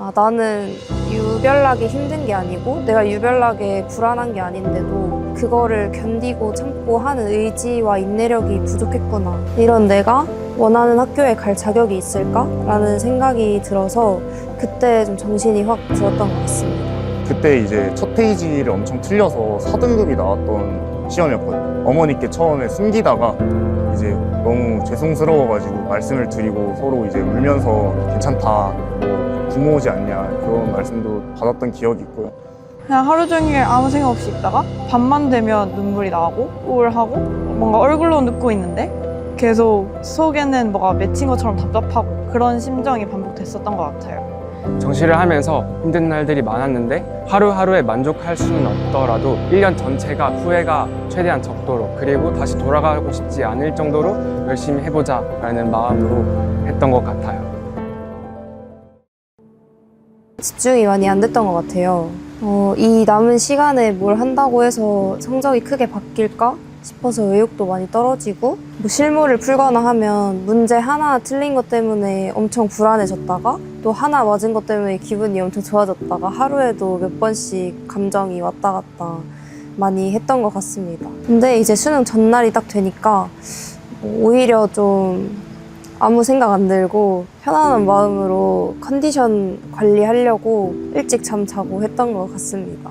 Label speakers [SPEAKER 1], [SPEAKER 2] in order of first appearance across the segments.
[SPEAKER 1] 아, 나는 유별나게 힘든 게 아니고 내가 유별나게 불안한 게 아닌데도 그거를 견디고 참고 하는 의지와 인내력이 부족했구나. 이런 내가 원하는 학교에 갈 자격이 있을까? 라는 생각이 들어서 그때 좀 정신이 확 들었던 것 같습니다.
[SPEAKER 2] 그때 이제 첫 페이지를 엄청 틀려서 4등급이 나왔던 시험이었거든요. 어머니께 처음에 숨기다가 이제 너무 죄송스러워가지고 말씀을 드리고 서로 이제 울면서 괜찮다, 뭐 부모지 않냐 그런 말씀도 받았던 기억이 있고요.
[SPEAKER 3] 그냥 하루 종일 아무 생각 없이 있다가 밤만 되면 눈물이 나고 우울하고 뭔가 얼굴로 눕고 있는데 계속 속에는 뭐가 맺힌 것처럼 답답하고 그런 심정이 반복됐었던 것 같아요.
[SPEAKER 4] 정시를 하면서 힘든 날들이 많았는데 하루하루에 만족할 수는 없더라도 1년 전체가 후회가 최대한 적도록 그리고 다시 돌아가고 싶지 않을 정도로 열심히 해보자 라는 마음으로 했던 것 같아요.
[SPEAKER 1] 집중이 많이 안 됐던 것 같아요. 어, 이 남은 시간에 뭘 한다고 해서 성적이 크게 바뀔까 싶어서 의욕도 많이 떨어지고 뭐 실무를 풀거나 하면 문제 하나 틀린 것 때문에 엄청 불안해졌다가 또 하나 맞은 것 때문에 기분이 엄청 좋아졌다가 하루에도 몇 번씩 감정이 왔다 갔다 많이 했던 것 같습니다. 근데 이제 수능 전날이 딱 되니까 오히려 좀 아무 생각 안 들고 편안한 마음으로 컨디션 관리하려고 일찍 잠 자고 했던 것 같습니다.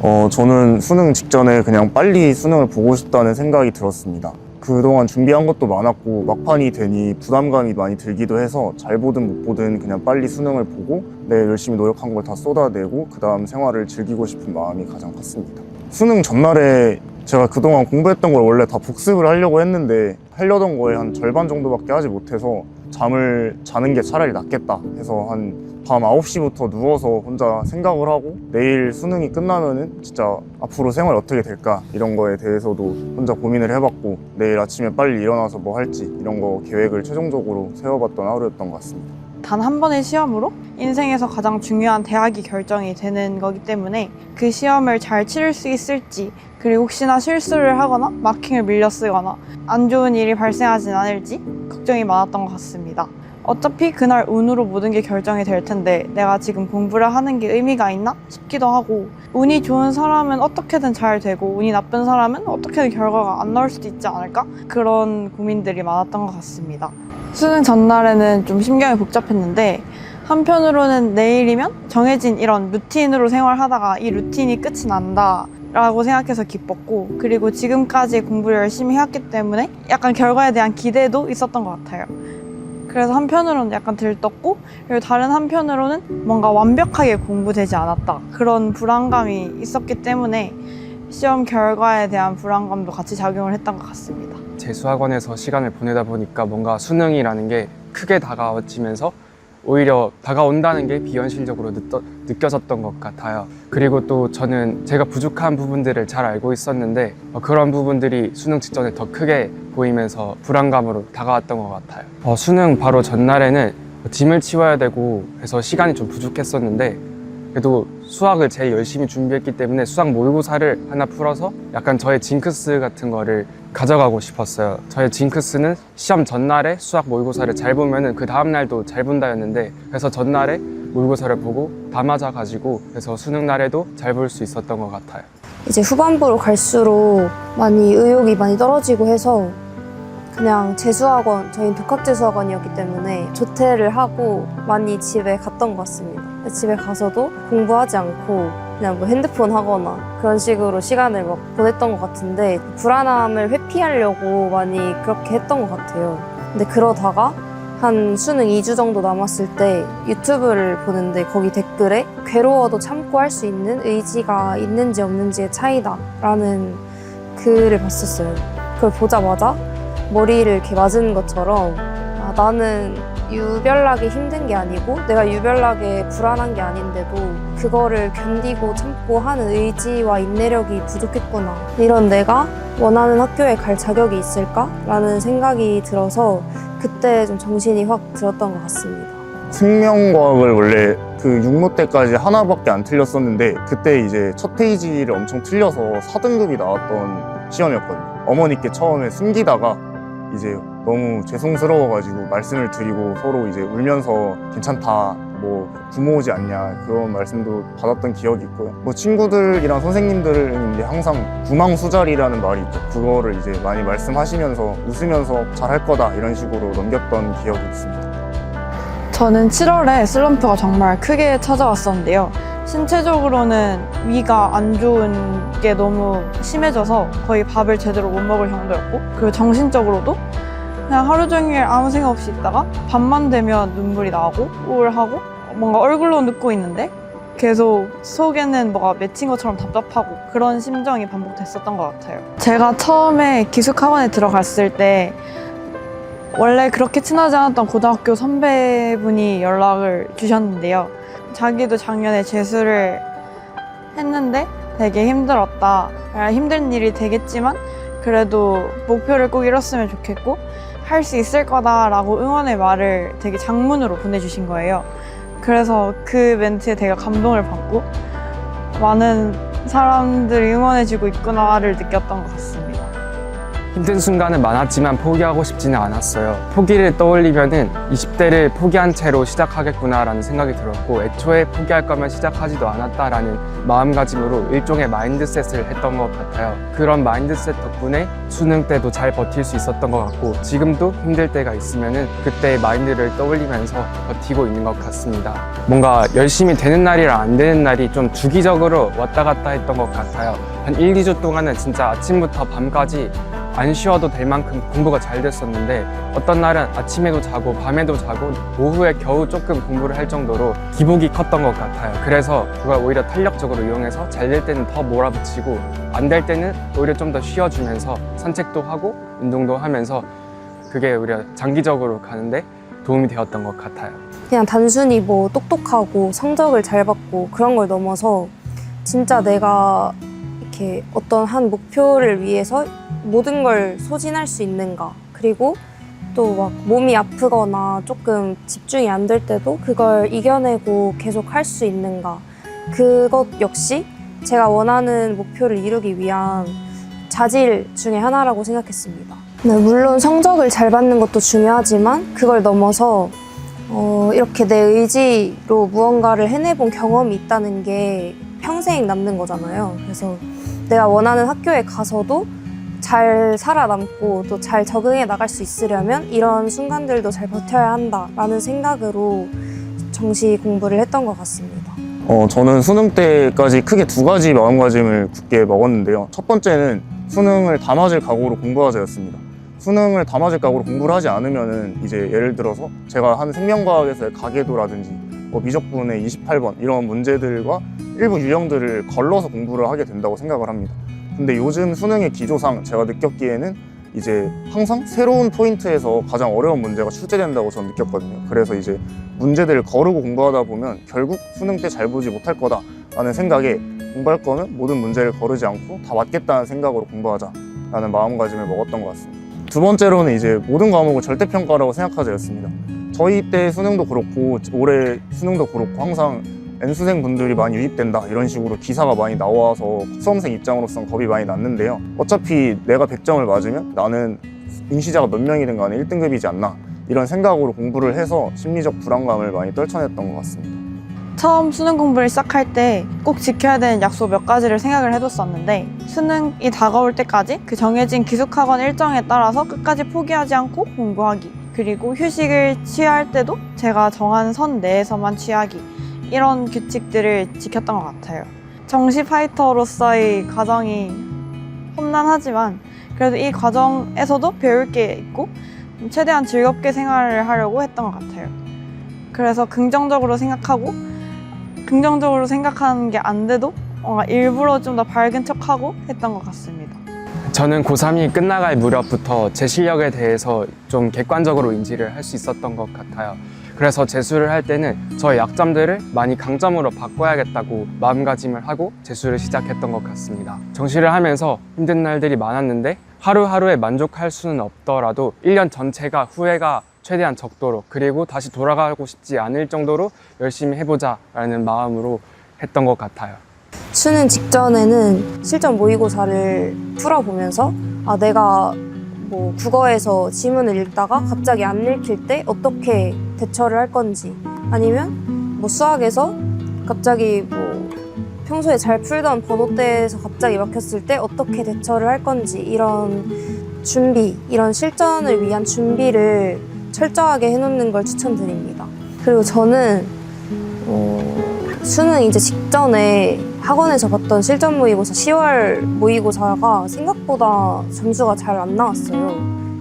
[SPEAKER 2] 어, 저는 수능 직전에 그냥 빨리 수능을 보고 싶다는 생각이 들었습니다. 그동안 준비한 것도 많았고 막판이 되니 부담감이 많이 들기도 해서 잘 보든 못 보든 그냥 빨리 수능을 보고 내 열심히 노력한 걸 다 쏟아내고 그 다음 생활을 즐기고 싶은 마음이 가장 컸습니다. 수능 전날에 제가 그동안 공부했던 걸 원래 다 복습을 하려고 했는데 하려던 거에 한 절반 정도밖에 하지 못해서 잠을 자는 게 차라리 낫겠다 해서 한 밤 9시부터 누워서 혼자 생각을 하고 내일 수능이 끝나면은 진짜 앞으로 생활 어떻게 될까 이런 거에 대해서도 혼자 고민을 해봤고 내일 아침에 빨리 일어나서 뭐 할지 이런 거 계획을 최종적으로 세워봤던 하루였던 것 같습니다.
[SPEAKER 3] 단 한 번의 시험으로 인생에서 가장 중요한 대학이 결정이 되는 거기 때문에 그 시험을 잘 치를 수 있을지 그리고 혹시나 실수를 하거나 마킹을 밀려 쓰거나 안 좋은 일이 발생하진 않을지 걱정이 많았던 것 같습니다. 어차피 그날 운으로 모든 게 결정이 될 텐데 내가 지금 공부를 하는 게 의미가 있나 싶기도 하고 운이 좋은 사람은 어떻게든 잘 되고 운이 나쁜 사람은 어떻게든 결과가 안 나올 수도 있지 않을까 그런 고민들이 많았던 것 같습니다. 수능 전날에는 좀 심경이 복잡했는데 한편으로는 내일이면 정해진 이런 루틴으로 생활하다가 이 루틴이 끝이 난다. 라고 생각해서 기뻤고 그리고 지금까지 공부를 열심히 해왔기 때문에 약간 결과에 대한 기대도 있었던 것 같아요. 그래서 한편으로는 약간 들떴고 그리고 다른 한편으로는 뭔가 완벽하게 공부되지 않았다 그런 불안감이 있었기 때문에 시험 결과에 대한 불안감도 같이 작용을 했던 것 같습니다.
[SPEAKER 4] 재수학원에서 시간을 보내다 보니까 뭔가 수능이라는 게 크게 다가와지면서 오히려 다가온다는 게 비현실적으로 느껴, 느껴졌던 것 같아요. 그리고 또 저는 제가 부족한 부분들을 잘 알고 있었는데 어, 그런 부분들이 수능 직전에 더 크게 보이면서 불안감으로 다가왔던 것 같아요. 어, 수능 바로 전날에는 짐을 치워야 되고 해서 시간이 좀 부족했었는데 그래도 수학을 제일 열심히 준비했기 때문에 수학 모의고사를 하나 풀어서 약간 저의 징크스 같은 거를 가져가고 싶었어요. 저의 징크스는 시험 전날에 수학 모의고사를 잘 보면은 그 다음 날도 잘 본다였는데 그래서 전날에 모의고사를 보고 다 맞아가지고 그래서 수능 날에도 잘 볼 수 있었던 것 같아요.
[SPEAKER 1] 이제 후반부로 갈수록 많이 의욕이 많이 떨어지고 해서 그냥 재수학원, 저희는 독학재수학원이었기 때문에 조퇴를 하고 많이 집에 갔던 것 같습니다. 집에 가서도 공부하지 않고 그냥 뭐 핸드폰 하거나 그런 식으로 시간을 막 보냈던 것 같은데 불안함을 회피하려고 많이 그렇게 했던 것 같아요. 근데 그러다가 한 수능 2주 정도 남았을 때 유튜브를 보는데 거기 댓글에 괴로워도 참고 할 수 있는 의지가 있는지 없는지의 차이다 라는 글을 봤었어요. 그걸 보자마자 머리를 이렇게 맞은 것처럼 아, 나는 유별나게 힘든 게 아니고 내가 유별나게 불안한 게 아닌데도 그거를 견디고 참고 하는 의지와 인내력이 부족했구나. 이런 내가 원하는 학교에 갈 자격이 있을까? 라는 생각이 들어서 그때 좀 정신이 확 들었던 것 같습니다.
[SPEAKER 2] 생명과학을 원래 그 6모 때까지 하나밖에 안 틀렸었는데 그때 이제 첫 페이지를 엄청 틀려서 4등급이 나왔던 시험이었거든요. 어머니께 처음에 숨기다가 이제 너무 죄송스러워가지고 말씀을 드리고 서로 이제 울면서 괜찮다 뭐 부모 오지 않냐 그런 말씀도 받았던 기억이 있고요. 뭐 친구들이랑 선생님들은 이제 항상 구망수잘이라는 말이 있죠. 그거를 이제 많이 말씀하시면서 웃으면서 잘할 거다 이런 식으로 넘겼던 기억이 있습니다.
[SPEAKER 3] 저는 7월에 슬럼프가 정말 크게 찾아왔었는데요. 신체적으로는 위가 안 좋은 게 너무 심해져서 거의 밥을 제대로 못 먹을 정도였고, 그리고 정신적으로도 그냥 하루 종일 아무 생각 없이 있다가 밤만 되면 눈물이 나고 우울하고 뭔가 얼굴로 눕고 있는데 계속 속에는 뭐가 맺힌 것처럼 답답하고 그런 심정이 반복됐었던 것 같아요. 제가 처음에 기숙학원에 들어갔을 때 원래 그렇게 친하지 않았던 고등학교 선배분이 연락을 주셨는데요. 자기도 작년에 재수를 했는데 되게 힘들었다. 아, 힘든 일이 되겠지만 그래도 목표를 꼭 이뤘으면 좋겠고 할 수 있을 거다라고 응원의 말을 되게 장문으로 보내주신 거예요. 그래서 그 멘트에 되게 감동을 받고 많은 사람들이 응원해주고 있구나를 느꼈던 것 같습니다.
[SPEAKER 4] 힘든 순간은 많았지만 포기하고 싶지는 않았어요. 포기를 떠올리면은 20대를 포기한 채로 시작하겠구나라는 생각이 들었고 애초에 포기할 거면 시작하지도 않았다라는 마음가짐으로 일종의 마인드셋을 했던 것 같아요. 그런 마인드셋 덕분에 수능 때도 잘 버틸 수 있었던 것 같고 지금도 힘들 때가 있으면은 그때의 마인드를 떠올리면서 버티고 있는 것 같습니다. 뭔가 열심히 되는 날이랑 안 되는 날이 좀 주기적으로 왔다 갔다 했던 것 같아요. 한 1, 2주 동안은 진짜 아침부터 밤까지 안 쉬어도 될 만큼 공부가 잘 됐었는데 어떤 날은 아침에도 자고 밤에도 자고 오후에 겨우 조금 공부를 할 정도로 기복이 컸던 것 같아요. 그래서 그걸 오히려 탄력적으로 이용해서 잘 될 때는 더 몰아붙이고 안 될 때는 오히려 좀 더 쉬어주면서 산책도 하고 운동도 하면서 그게 오히려 장기적으로 가는데 도움이 되었던 것 같아요.
[SPEAKER 1] 그냥 단순히 뭐 똑똑하고 성적을 잘 받고 그런 걸 넘어서 진짜 내가 이렇게 어떤 한 목표를 위해서 모든 걸 소진할 수 있는가 그리고 또 막 몸이 아프거나 조금 집중이 안 될 때도 그걸 이겨내고 계속 할 수 있는가 그것 역시 제가 원하는 목표를 이루기 위한 자질 중에 하나라고 생각했습니다. 네, 물론 성적을 잘 받는 것도 중요하지만 그걸 넘어서 어, 이렇게 내 의지로 무언가를 해내본 경험이 있다는 게 평생 남는 거잖아요. 그래서 내가 원하는 학교에 가서도 잘 살아남고 또 잘 적응해 나갈 수 있으려면 이런 순간들도 잘 버텨야 한다라는 생각으로 정시 공부를 했던 것 같습니다.
[SPEAKER 2] 어, 저는 수능 때까지 크게 두 가지 마음가짐을 굳게 먹었는데요. 첫 번째는 수능을 다 맞을 각오로 공부하자였습니다. 수능을 다 맞을 각오로 공부를 하지 않으면은 이제 예를 들어서 제가 한 생명과학에서의 가계도라든지 뭐 미적분의 28번 이런 문제들과 일부 유형들을 걸러서 공부를 하게 된다고 생각을 합니다. 근데 요즘 수능의 기조상 제가 느꼈기에는 이제 항상 새로운 포인트에서 가장 어려운 문제가 출제된다고 저는 느꼈거든요. 그래서 이제 문제들을 거르고 공부하다 보면 결국 수능 때 잘 보지 못할 거다라는 생각에 공부할 거면 모든 문제를 거르지 않고 다 맞겠다는 생각으로 공부하자라는 마음가짐을 먹었던 것 같습니다. 두 번째로는 이제 모든 과목을 절대평가라고 생각하자였습니다. 저희 때 수능도 그렇고 올해 수능도 그렇고 항상 N수생 분들이 많이 유입된다 이런 식으로 기사가 많이 나와서 수험생 입장으로선 겁이 많이 났는데요. 어차피 내가 100점을 맞으면 나는 응시자가 몇 명이든 간에 1등급이지 않나 이런 생각으로 공부를 해서 심리적 불안감을 많이 떨쳐냈던 것 같습니다.
[SPEAKER 3] 처음 수능 공부를 시작할 때 꼭 지켜야 되는 약속 몇 가지를 생각을 해뒀었는데 수능이 다가올 때까지 그 정해진 기숙학원 일정에 따라서 끝까지 포기하지 않고 공부하기 그리고 휴식을 취할 때도 제가 정한 선 내에서만 취하기 이런 규칙들을 지켰던 것 같아요. 정시 파이터로서의 과정이 험난하지만 그래도 이 과정에서도 배울 게 있고 최대한 즐겁게 생활을 하려고 했던 것 같아요. 그래서 긍정적으로 생각하고 긍정적으로 생각하는 게 안 돼도 일부러 좀 더 밝은 척하고 했던 것 같습니다.
[SPEAKER 4] 저는 고3이 끝나갈 무렵부터 제 실력에 대해서 좀 객관적으로 인지를 할 수 있었던 것 같아요. 그래서 재수를 할 때는 저의 약점들을 많이 강점으로 바꿔야겠다고 마음가짐을 하고 재수를 시작했던 것 같습니다. 정시를 하면서 힘든 날들이 많았는데 하루하루에 만족할 수는 없더라도 1년 전체가 후회가 최대한 적도록 그리고 다시 돌아가고 싶지 않을 정도로 열심히 해보자 라는 마음으로 했던 것 같아요.
[SPEAKER 1] 수능 직전에는 실전 모의고사를 풀어보면서 아 내가 뭐 국어에서 지문을 읽다가 갑자기 안 읽힐 때 어떻게 대처를 할 건지 아니면 뭐 수학에서 갑자기 뭐 평소에 잘 풀던 번호대에서 갑자기 막혔을 때 어떻게 대처를 할 건지 이런 준비, 이런 실전을 위한 준비를 철저하게 해놓는 걸 추천드립니다. 그리고 저는 어, 수능 이제 직전에 학원에서 봤던 실전 모의고사 10월 모의고사가 생각보다 점수가 잘 안 나왔어요.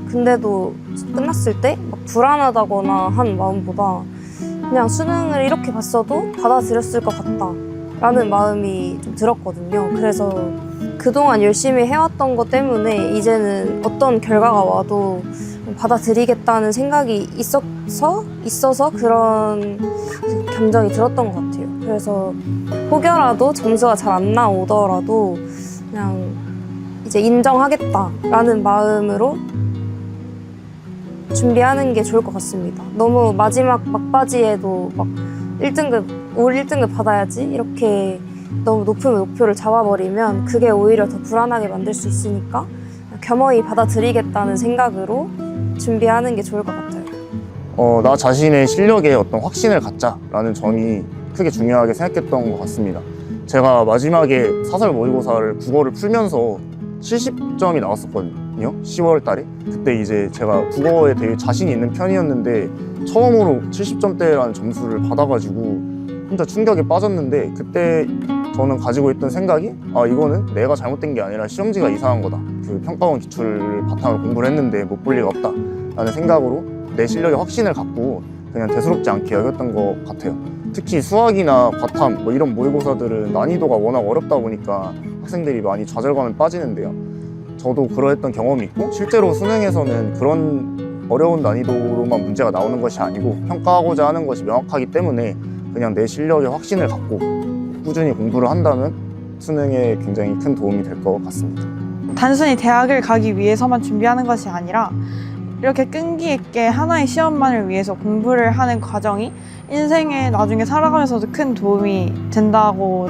[SPEAKER 1] 근데도 끝났을 때 막 불안하다거나 한 마음보다 그냥 수능을 이렇게 봤어도 받아들였을 것 같다. 라는 마음이 좀 들었거든요. 그래서 그동안 열심히 해왔던 것 때문에 이제는 어떤 결과가 와도 받아들이겠다는 생각이 있어서, 있어서 그런 감정이 들었던 것 같아요. 그래서 혹여라도 점수가 잘 안 나오더라도 그냥 이제 인정하겠다라는 마음으로 준비하는 게 좋을 것 같습니다. 너무 마지막 막바지에도 막 1등급, 올 1등급 받아야지 이렇게 너무 높은 목표를 잡아버리면 그게 오히려 더 불안하게 만들 수 있으니까 겸허히 받아들이겠다는 생각으로 준비하는 게 좋을 것 같아요.
[SPEAKER 2] 어, 나 자신의 실력에 어떤 확신을 갖자라는 점이 크게 중요하게 생각했던 것 같습니다. 제가 마지막에 사설 모의고사를 국어를 풀면서 70점이 나왔었거든요. 10월 달에. 그때 이제 제가 국어에 되게 자신이 있는 편이었는데 처음으로 70점대라는 점수를 받아가지고 혼자 충격에 빠졌는데 그때 저는 가지고 있던 생각이 아 이거는 내가 잘못된 게 아니라 시험지가 이상한 거다. 그 평가원 기출을 바탕으로 공부를 했는데 못 볼 리가 없다. 라는 생각으로 내 실력에 확신을 갖고 그냥 대수롭지 않게 여겼던 것 같아요. 특히 수학이나 과탐 뭐 이런 모의고사들은 난이도가 워낙 어렵다 보니까 학생들이 많이 좌절감에 빠지는데요. 저도 그러했던 경험이 있고 실제로 수능에서는 그런 어려운 난이도로만 문제가 나오는 것이 아니고 평가하고자 하는 것이 명확하기 때문에 그냥 내 실력에 확신을 갖고 꾸준히 공부를 한다면 수능에 굉장히 큰 도움이 될 것 같습니다.
[SPEAKER 3] 단순히 대학을 가기 위해서만 준비하는 것이 아니라 이렇게 끈기 있게 하나의 시험만을 위해서 공부를 하는 과정이 인생에 나중에 살아가면서도 큰 도움이 된다고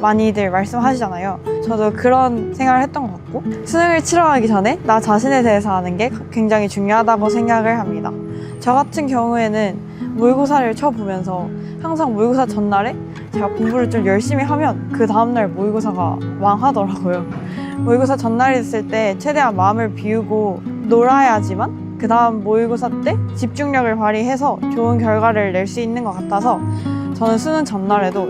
[SPEAKER 3] 많이들 말씀하시잖아요. 저도 그런 생각을 했던 것 같고 수능을 치러 가기 전에 나 자신에 대해서 아는 게 굉장히 중요하다고 생각을 합니다. 저 같은 경우에는 모의고사를 쳐보면서 항상 모의고사 전날에 제가 공부를 좀 열심히 하면 그 다음날 모의고사가 망하더라고요. 모의고사 전날이 됐을 때 최대한 마음을 비우고 놀아야지만 그 다음 모의고사 때 집중력을 발휘해서 좋은 결과를 낼 수 있는 것 같아서 저는 수능 전날에도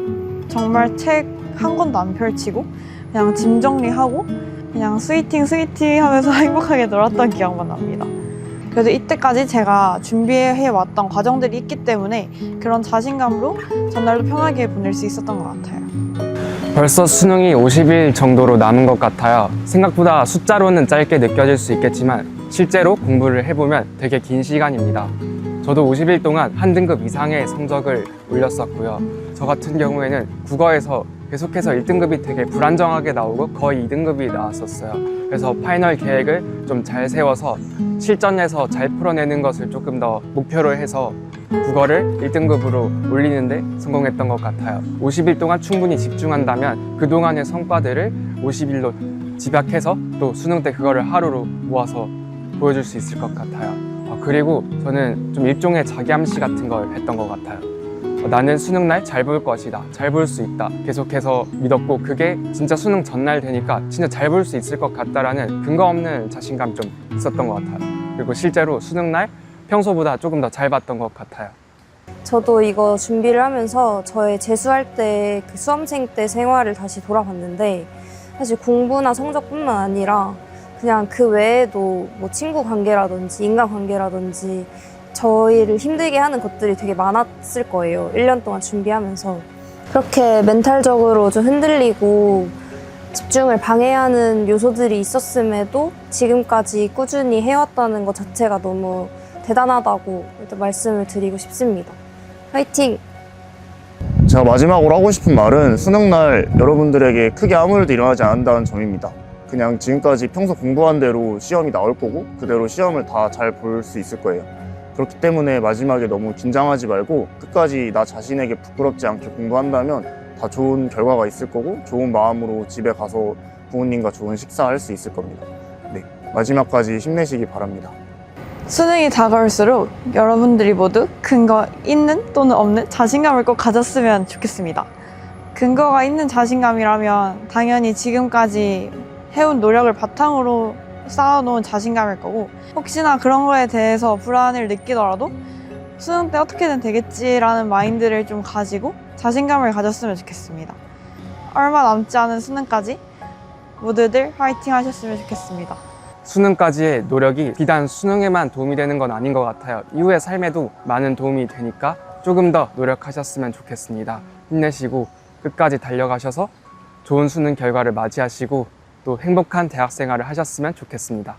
[SPEAKER 3] 정말 책 한 권도 안 펼치고 그냥 짐 정리하고 그냥 스위팅 스위팅 하면서 행복하게 놀았던 기억만 납니다. 그래도 이때까지 제가 준비해 왔던 과정들이 있기 때문에 그런 자신감으로 전날도 편하게 보낼 수 있었던 것 같아요.
[SPEAKER 4] 벌써 수능이 50일 정도로 남은 것 같아요. 생각보다 숫자로는 짧게 느껴질 수 있겠지만 실제로 공부를 해보면 되게 긴 시간입니다. 저도 50일 동안 한 등급 이상의 성적을 올렸었고요. 저 같은 경우에는 국어에서 계속해서 1등급이 되게 불안정하게 나오고 거의 2등급이 나왔었어요. 그래서 파이널 계획을 좀 잘 세워서 실전에서 잘 풀어내는 것을 조금 더 목표로 해서 국어를 1등급으로 올리는데 성공했던 것 같아요. 50일 동안 충분히 집중한다면 그동안의 성과들을 50일로 집약해서 또 수능 때 그거를 하루로 모아서 보여줄 수 있을 것 같아요. 아, 그리고 저는 좀 일종의 자기암시 같은 걸 했던 것 같아요. 어, 나는 수능 날 잘 볼 것이다. 잘 볼 수 있다. 계속해서 믿었고 그게 진짜 수능 전날 되니까 진짜 잘 볼 수 있을 것 같다라는 근거 없는 자신감 좀 있었던 것 같아요. 그리고 실제로 수능 날 평소보다 조금 더 잘 봤던 것 같아요.
[SPEAKER 1] 저도 이거 준비를 하면서 저의 재수할 때 그 수험생 때 생활을 다시 돌아봤는데 사실 공부나 성적뿐만 아니라 그냥 그 외에도 뭐 친구 관계라든지 인간 관계라든지 저희를 힘들게 하는 것들이 되게 많았을 거예요. 1년 동안 준비하면서. 그렇게 멘탈적으로 좀 흔들리고 집중을 방해하는 요소들이 있었음에도 지금까지 꾸준히 해왔다는 것 자체가 너무 대단하다고 일단 말씀을 드리고 싶습니다. 화이팅!
[SPEAKER 2] 제가 마지막으로 하고 싶은 말은 수능 날 여러분들에게 크게 아무 일도 일어나지 않는다는 점입니다. 그냥 지금까지 평소 공부한 대로 시험이 나올 거고 그대로 시험을 다 잘 볼 수 있을 거예요. 그렇기 때문에 마지막에 너무 긴장하지 말고 끝까지 나 자신에게 부끄럽지 않게 공부한다면 다 좋은 결과가 있을 거고 좋은 마음으로 집에 가서 부모님과 좋은 식사할 수 있을 겁니다. 네, 마지막까지 힘내시기 바랍니다.
[SPEAKER 3] 수능이 다가올수록 여러분들이 모두 근거 있는 또는 없는 자신감을 꼭 가졌으면 좋겠습니다. 근거가 있는 자신감이라면 당연히 지금까지 해온 노력을 바탕으로 쌓아놓은 자신감일 거고 혹시나 그런 거에 대해서 불안을 느끼더라도 수능 때 어떻게든 되겠지라는 마인드를 좀 가지고 자신감을 가졌으면 좋겠습니다. 얼마 남지 않은 수능까지 모두들 화이팅 하셨으면 좋겠습니다.
[SPEAKER 4] 수능까지의 노력이 비단 수능에만 도움이 되는 건 아닌 것 같아요. 이후의 삶에도 많은 도움이 되니까 조금 더 노력하셨으면 좋겠습니다. 힘내시고 끝까지 달려가셔서 좋은 수능 결과를 맞이하시고 또 행복한 대학 생활을 하셨으면 좋겠습니다.